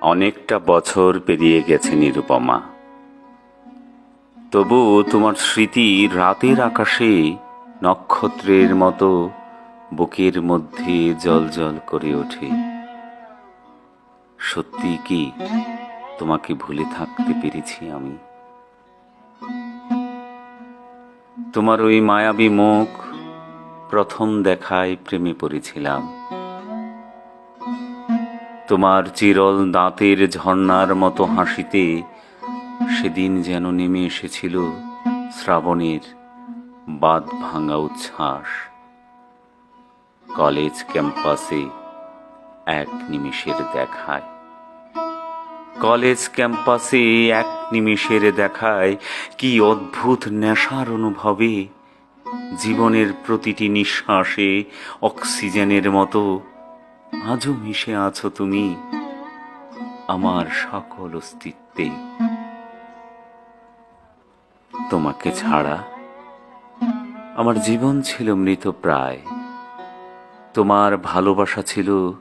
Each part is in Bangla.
অনেকটা বছর পেরিয়ে গেছে নিরুপমা। তবু তোমার স্মৃতি রাতের আকাশে নক্ষত্রের মতো বুকের মধ্যে জল জল করে ওঠে। সত্যি কি তোমাকে ভুলে থাকতে পেরেছি আমি? তোমার ওই মায়াবী মুখ প্রথম দেখায় প্রেমে পড়েছিলাম। তোমার চিরল দাঁতের ঝর্ণার মতো হাসিতে সেদিন যেন নেমে এসেছিল শ্রাবণের বাদ ভাঙা উচ্ছ্বাস। কলেজ ক্যাম্পাসে এক নিমিষের দেখায়। কলেজ ক্যাম্পাসে এক নিমিষের দেখায় কি অদ্ভুত নেশার অনুভবে জীবনের প্রতিটি নিঃশ্বাসে অক্সিজেনের মতো আজও মিশে আছো তুমি আমার সকল অস্তিত্বে। তোমাকে ছাড়া আমার জীবন ছিল মৃত প্রায়। তোমার ভালোবাসা ছিল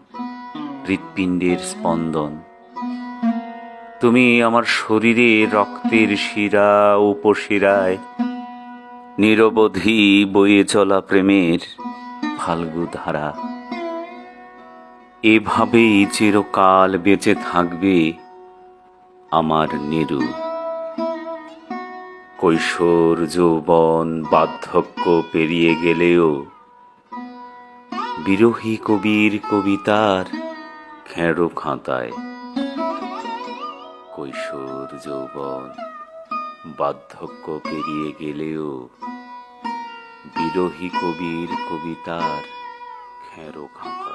হৃৎপিণ্ডের স্পন্দন। তুমি আমার শরীরে রক্তের শিরা উপশিরায় নিরবধি বয়ে চলা প্রেমের ফাল্গু ধারা এভাবেই চিরকাল বেঁচে থাকবে আমার নিরু। কৈশোর যৌবন বার্ধক্য পেরিয়ে গেলেও বিরোহী কবির কবিতার খেঁড়ো খাতায় কৈশোর যৌবন বার্ধক্য পেরিয়ে গেলেও বিরোহী কবির কবিতার খেরো খাতায়